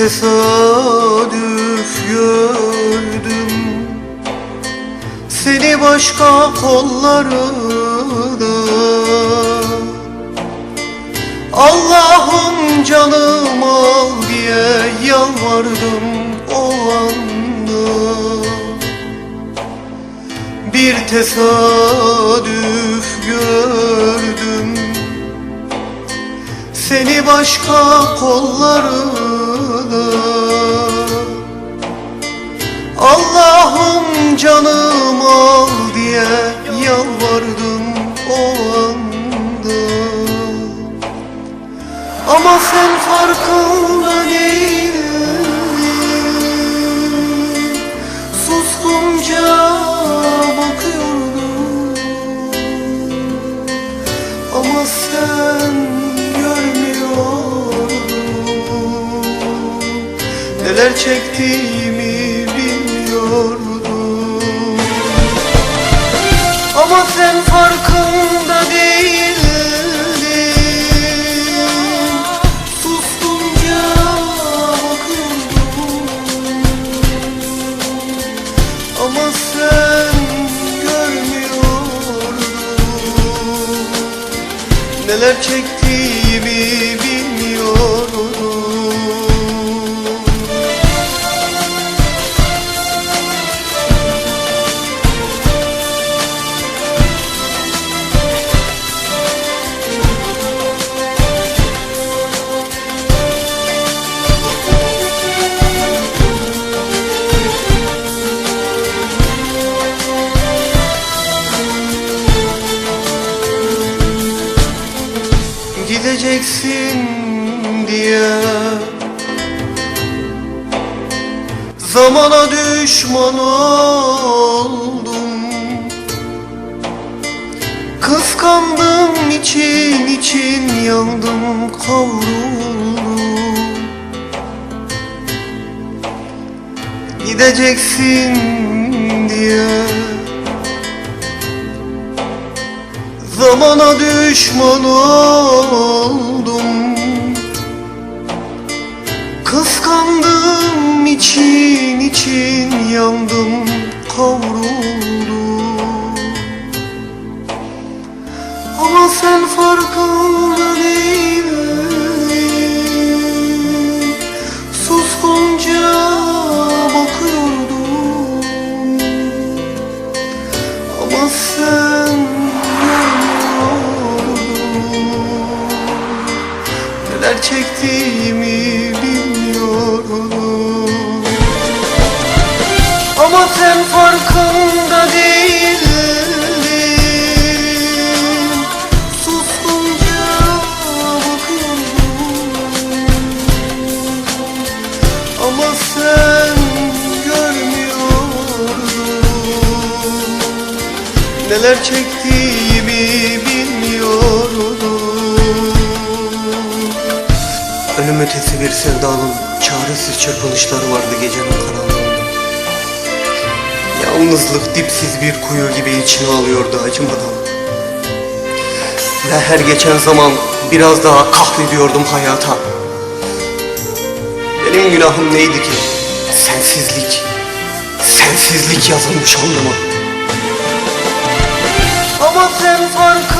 tesadüf gördüm. Seni başka kollarda Allah'ım canım al diye yalvardım o anda. Bir tesadüf gördüm. Seni başka Allah'ım canım al diye yalvardım o anda Ama sen Neler çektiğimi bilmiyordun Ama sen farkında değildin. Sustunca bakıyordum Ama sen görmüyordun. Neler çektiğimi Gideceksin diye. Zamana düşman oldum. Kıskandım için için yandım kavruldum. Gideceksin Zamana düşman oldum. Kıskandım için için yandım kavruldum. Ama sen Neler çektiğimi bilmiyordum Ama sen farkında değildin. Suskunca bakıyordum Ama sen görmüyordun. Neler çektiğimi Ölüm ötesi bir sevdanın çaresiz çırpınışları vardı gecenin karanlığında. Yalnızlık dipsiz bir kuyu gibi içine alıyordu acımadan. Ve her geçen zaman biraz daha kahrediyordum hayata. Benim günahım neydi ki? Sensizlik. Sensizlik yazılmış alnıma Ama sen farkında